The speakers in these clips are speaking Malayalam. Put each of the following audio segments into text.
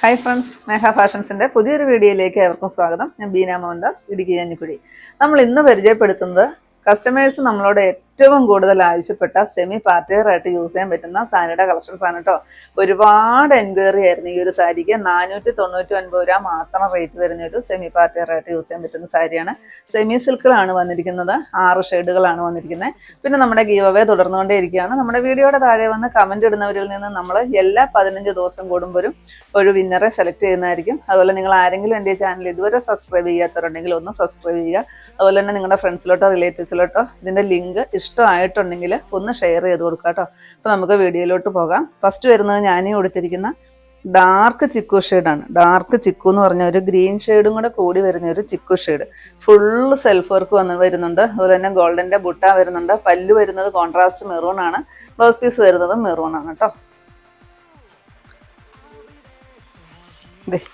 ഹായ് ഫ്രണ്ട്സ് മേഘ ഫാഷൻസിന്റെ പുതിയൊരു വീഡിയോയിലേക്ക് ഏവർക്കും സ്വാഗതം. ഞാൻ ബീന മോഹൻദാസ് ഇടുക്കി കഞ്ഞിക്കുഴി. നമ്മൾ ഇന്ന് പരിചയപ്പെടുത്തുന്നത് കസ്റ്റമേഴ്സ് നമ്മളോട് ഏറ്റവും കൂടുതൽ ആവശ്യപ്പെട്ട സെമി പാർട്ടിയർ ആയിട്ട് യൂസ് ചെയ്യാൻ പറ്റുന്ന സാരിയുടെ കളക്ഷൻസ് ആണ് കേട്ടോ ഒരുപാട് എൻക്വയറി ആയിരുന്നു ഈ ഒരു സാരിക്ക്. നാനൂറ്റി തൊണ്ണൂറ്റി ഒൻപത് രൂപ മാത്രം റേറ്റ് വരുന്ന ഒരു സെമി പാർട്ടിയർ ആയിട്ട് യൂസ് ചെയ്യാൻ പറ്റുന്ന സാരിയാണ്. സെമി സിൽക്കിലാണ് വന്നിരിക്കുന്നത്. ആറ് ഷെയ്ഡുകളാണ് വന്നിരിക്കുന്നത്. പിന്നെ നമ്മുടെ ഗീവ് അവേ തുടർന്നുകൊണ്ടേ ഇരിക്കുകയാണ് നമ്മുടെ വീഡിയോയുടെ താഴെ വന്ന് കമന്റ് ഇടുന്നവരിൽ നിന്ന് നമ്മൾ എല്ലാ പതിനഞ്ച് ദിവസം കൂടുമ്പോഴും ഒരു വിന്നറെ സെലക്ട് ചെയ്യുന്നതായിരിക്കും. അതുപോലെ നിങ്ങൾ ആരെങ്കിലും എന്റെ ചാനൽ ഇതുവരെ സബ്സ്ക്രൈബ് ചെയ്യാത്തവരുണ്ടെങ്കിൽ ഒന്ന് സബ്സ്ക്രൈബ് ചെയ്യുക. അതുപോലെ തന്നെ നിങ്ങളുടെ ഫ്രണ്ട്സിലോട്ടോ റിലേറ്റീവ്സിലോട്ടോ ഇതിന്റെ ലിങ്ക് ഇഷ്ടമായിട്ടുണ്ടെങ്കിൽ ഒന്ന് ഷെയർ ചെയ്ത് കൊടുക്കുക കേട്ടോ അപ്പോൾ നമുക്ക് വീഡിയോയിലോട്ട് പോകാം. ഫസ്റ്റ് വരുന്നത് ഞാനീ കൊടുത്തിരിക്കുന്ന ഡാർക്ക് ചിക്കു ഷെയ്ഡാണ് ഡാർക്ക് ചിക്കു എന്ന് പറഞ്ഞ ഒരു ഗ്രീൻ ഷെയ്ഡും കൂടെ കൂടി വരുന്ന ഒരു chikoo shade full self work വന്ന് വരുന്നുണ്ട്. അതുപോലെ തന്നെ ഗോൾഡന്റെ ബുട്ട വരുന്നുണ്ട്. പല്ല് വരുന്നത് കോൺട്രാസ്റ്റ് മെറൂൺ ആണ്. ബ്ലൗസ് പീസ് വരുന്നത് മെറൂൺ ആണ് കേട്ടോ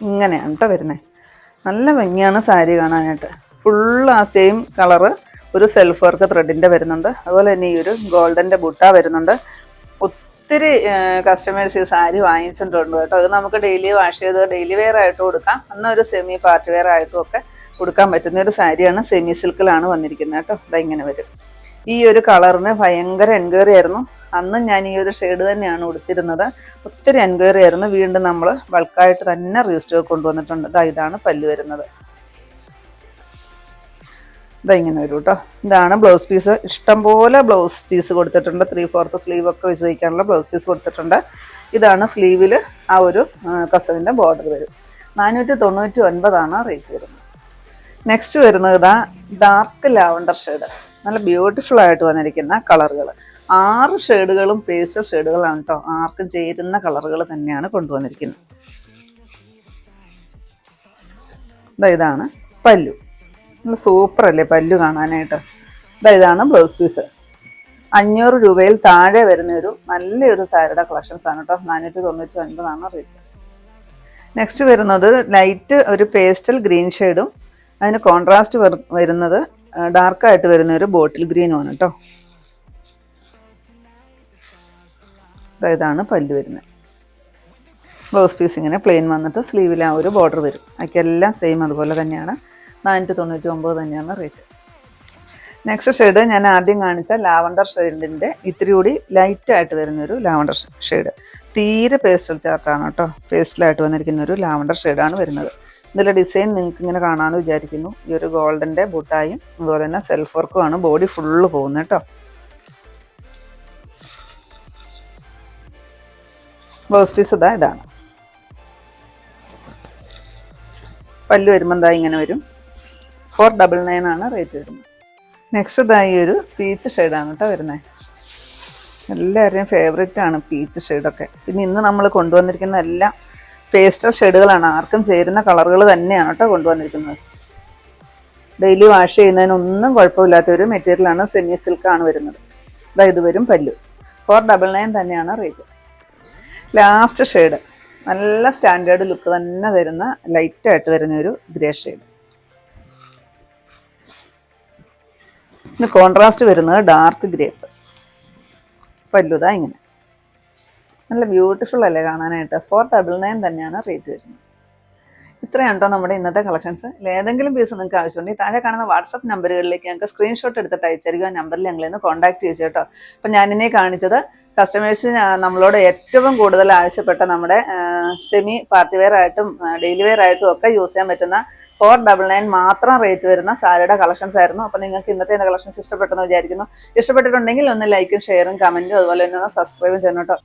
ഇങ്ങനെയാണ് കേട്ടോ വരുന്നത് നല്ല ഭംഗിയാണ് സാരി കാണാനായിട്ട്. ഫുള്ള് ആ സെയിം കളറ് ഒരു സെൽഫ് വർക്ക് ത്രെഡിന്റെ വരുന്നുണ്ട്. അതുപോലെ തന്നെ ഈ ഒരു ഗോൾഡന്റെ ബുട്ട വരുന്നുണ്ട്. ഒത്തിരി കസ്റ്റമേഴ്സ് ഈ സാരി വാങ്ങിച്ചിട്ടുണ്ട് കേട്ടോ. അത് നമുക്ക് ഡെയിലി വാഷ് ചെയ്ത് ഡെയിലി വെയർ ആയിട്ട് കൊടുക്കാം. എന്നാൽ ഒരു സെമി പാർട്ടി വെയർ ആയിട്ടും ഒക്കെ കൊടുക്കാൻ പറ്റുന്ന ഒരു സാരിയാണ് സെമി സിൽക്കിലാണ് വന്നിരിക്കുന്നത് കേട്ടോ. ഇതാ ഇങ്ങനെ വരും. ഈ ഒരു കളറിന് ഭയങ്കര എൻക്വയറി ആയിരുന്നു. അന്നും ഞാൻ ഈ ഒരു ഷെയ്ഡ് തന്നെയാണ് ഉടുത്തിരുന്നത്. ഒത്തിരി എൻക്വയറി ആയിരുന്നു. വീണ്ടും നമ്മൾ ബൾക്കായിട്ട് തന്നെ റീസ്റ്റോക്ക് കൊണ്ടുവന്നിട്ടുണ്ട്. ഇതാ ഇതാണ് പല്ല് വരുന്നത്. ഇതാ ഇങ്ങനെ വരും കേട്ടോ ഇതാണ് ബ്ലൗസ് പീസ്. ഇഷ്ടംപോലെ ബ്ലൗസ് പീസ് കൊടുത്തിട്ടുണ്ട്. ത്രീ ഫോർത്ത് സ്ലീവ് ഒക്കെ വെച്ച് തയ്ക്കാനുള്ള ബ്ലൗസ് പീസ് കൊടുത്തിട്ടുണ്ട്. ഇതാണ് സ്ലീവിൽ ആ ഒരു കസവിന്റെ ബോർഡർ വരും. നാനൂറ്റി തൊണ്ണൂറ്റി ഒൻപതാണ് റേറ്റ് വരുന്നത്. നെക്സ്റ്റ് വരുന്നത് ഇതാ ഡാർക്ക് ലാവണ്ടർ ഷെയ്ഡ് നല്ല ബ്യൂട്ടിഫുൾ ആയിട്ട് വന്നിരിക്കുന്ന കളറുകൾ ആറ് ഷെയ്ഡുകളും പേസ്റ്റൽ ഷെയ്ഡുകളാണ് കേട്ടോ ആർക്ക് ചേരുന്ന കളറുകൾ തന്നെയാണ് കൊണ്ടുവന്നിരിക്കുന്നത്. ഇതാ ഇതാണ് പല്ലു. സൂപ്പർ അല്ലേ പല്ലു കാണാനായിട്ട്. ഇതാ ഇതാണ് ബ്ലൗസ് പീസ് അഞ്ഞൂറ് രൂപയിൽ താഴെ വരുന്ന ഒരു നല്ലൊരു സാരിയുടെ കളക്ഷൻസ് ആണ് കേട്ടോ നാനൂറ്റി തൊണ്ണൂറ്റി ഒൻപതാണ് റേറ്റ് നെക്സ്റ്റ് വരുന്നത് ലൈറ്റ് ഒരു പേസ്റ്റൽ ഗ്രീൻ ഷെയ്ഡും അതിന് കോൺട്രാസ്റ്റ് വരുന്നത് ഡാർക്കായിട്ട് വരുന്ന ഒരു ബോട്ടിൽ ഗ്രീനുമാണ് കേട്ടോ ഇതാണ് പല്ല് വരുന്നത്. ബ്ലൗസ് പീസ് ഇങ്ങനെ പ്ലെയിൻ വന്നിട്ട് സ്ലീവിൽ ആ ഒരു ബോർഡർ വരും. അതിക്കെല്ലാം സെയിം അതുപോലെ തന്നെയാണ്. നാനൂറ്റി തൊണ്ണൂറ്റി ഒമ്പത് തന്നെയാണ് റേറ്റ് നെക്സ്റ്റ് ഷെയ്ഡ് ഞാൻ ആദ്യം കാണിച്ച ലാവണ്ടർ ഷെയ്ഡിന്റെ ഇത്തിരി കൂടി ലൈറ്റായിട്ട് വരുന്നൊരു ലാവണ്ടർ ഷെയ്ഡ് തീരെ പേസ്റ്റൽ ചാർട്ടാണ് കേട്ടോ. പേസ്റ്റലായിട്ട് വന്നിരിക്കുന്ന ഒരു ലാവണ്ടർ ഷെയ്ഡാണ് വരുന്നത്. ഇതിലെ ഡിസൈൻ നിങ്ങൾക്ക് ഇങ്ങനെ കാണാമെന്ന് വിചാരിക്കുന്നു. ഈ ഒരു ഗോൾഡന്റെ ബുട്ടായും അതുപോലെ തന്നെ സെൽഫ് വർക്കുമാണ് ബോഡി ഫുള്ള് പോകുന്നത് കേട്ടോ. ബ്ലൗസ് പീസ് ഇതാ ഇതാണ്. പല്ല് വരുമ്പോൾ എന്താ ഇങ്ങനെ വരും. ഫോർ ഡബിൾ നയൻ ആണ് റേറ്റ് വരുന്നത്. നെക്സ്റ്റ് ഇതായി ഒരു പീച്ച് ഷെയ്ഡാണ് കേട്ടോ വരുന്നത് എല്ലാവരുടെയും ഫേവറേറ്റ് ആണ് പീച്ച് ഷെയ്ഡൊക്കെ പിന്നെ ഇന്ന് നമ്മൾ കൊണ്ടുവന്നിരിക്കുന്ന എല്ലാ പേസ്റ്റൽ ഷെയ്ഡുകളാണ് ആർക്കും ചേരുന്ന കളറുകൾ തന്നെയാണ് കേട്ടോ കൊണ്ടുവന്നിരിക്കുന്നത്. ഡെയിലി വാഷ് ചെയ്യുന്നതിനൊന്നും കുഴപ്പമില്ലാത്ത ഒരു മെറ്റീരിയലാണ് സെമി സിൽക്കാണ് വരുന്നത്. ഇതാ ഇത് വരും പല്ലു. ഫോർ ഡബിൾ നയൻ തന്നെയാണ് റേറ്റ്. ലാസ്റ്റ് ഷെയ്ഡ് നല്ല സ്റ്റാൻഡേർഡ് ലുക്ക് തന്നെ വരുന്ന ലൈറ്റായിട്ട് വരുന്ന ഒരു ഗ്രേ ഷെയ്ഡ് ഇന്ന് കോൺട്രാസ്റ്റ് വരുന്നത് ഡാർക്ക് ഗ്രേപ്പ് പല്ലുതാ ഇങ്ങനെ. നല്ല ബ്യൂട്ടിഫുൾ അല്ലേ കാണാനായിട്ട്? ഫോർ ഡബിൾ നയൻ തന്നെയാണ് റേറ്റ് വരുന്നത്. ഇത്രയാണ് കേട്ടോ നമ്മുടെ ഇന്നത്തെ കളക്ഷൻസ് ഏതെങ്കിലും പീസ് നിങ്ങൾക്ക് ആവശ്യമുണ്ടെങ്കിൽ താഴെ കാണുന്ന വാട്സപ്പ് നമ്പറുകളിലേക്ക് ഞങ്ങൾക്ക് സ്ക്രീൻഷോട്ട് എടുത്തിട്ട് അയച്ചിരിക്കുക. നമ്പറിൽ ഞങ്ങളെ ഒന്ന് കോൺടാക്ട് ചെയ്തു കേട്ടോ അപ്പം ഞാനിന്നെ കാണിച്ചത് കസ്റ്റമേഴ്സ് നമ്മളോട് ഏറ്റവും കൂടുതൽ ആവശ്യപ്പെട്ട നമ്മുടെ സെമി പാർട്ടി വെയർ ആയിട്ടും ഡെയിലി വെയർ ആയിട്ടും ഒക്കെ യൂസ് ചെയ്യാൻ പറ്റുന്ന ഫോർ ഡബിൾ നയൻ മാത്രം റേറ്റ് വരുന്ന സാരിയുടെ കളക്ഷൻസ് ആയിരുന്നു. അപ്പോൾ നിങ്ങൾക്ക് ഇന്നത്തെ കളക്ഷൻസ് ഇഷ്ടപ്പെട്ടെന്ന് വിചാരിക്കുന്നു. ഇഷ്ടപ്പെട്ടിട്ടുണ്ടെങ്കിൽ ഒന്ന് ലൈക്കും ഷെയറും കമന്റും അതുപോലെ തന്നെ ഒന്ന് സബ്സ്ക്രൈബും ചെയ്യണം കേട്ടോ.